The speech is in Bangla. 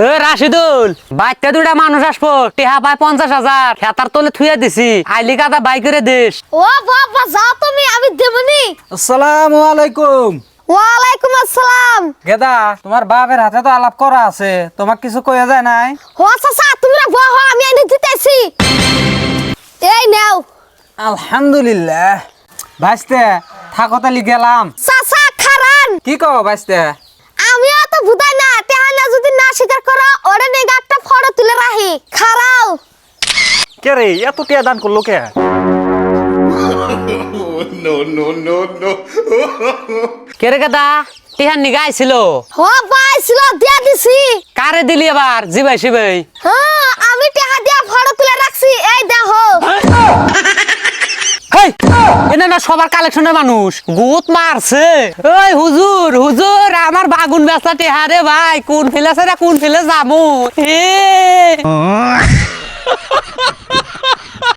এ রাশিদুল বাইতে দুটা মানুষ আসব। টেহা পায় পঞ্চাশ হাজার। খেতার তলে থুয়ে দিছি। আইলি কাদা বাই করে দিস। ও বাবা যাও তুমি আমি দেবনি। আসসালামু আলাইকুম। ওয়ালাইকুম আসসালাম। গেদা তোমার বাপের হাতে তো আলাপ করা আছে। তোমাক কিছু কইয়া যায় নাই? ও চাচা তুমি বহ আমি এনে দিতেছি। এই নাও। আলহামদুলিল্লাহ। ভাইস্তে থাকো তালি গেলাম। চাচা খারান। কি কও ভাইস্তে? আমি তো বুঝাই না তেহানা যদি না স্বীকার করো ওরে নেগা একটা ফটো তুলে রাখি খারাও কে রে এত টিয়া দান করল কে? কেরে কাদা টেহার নিগা আইছিল। ও পাইছিল দিয়া দিছি। কারে দিলি এবার? জিবাই সিবাই। হ্যাঁ আমি টেহা দিয়া ফটো তুলে রাখছি এই দেখো। হেই এনে না সবার কালেকশনের মানুষ। গুত মারছে। ওই হুজুর হুজুর আমার বাগুন বেচা টেহারে ভাই। কোন ফিলে রে কোন ফিলে যাব? হে।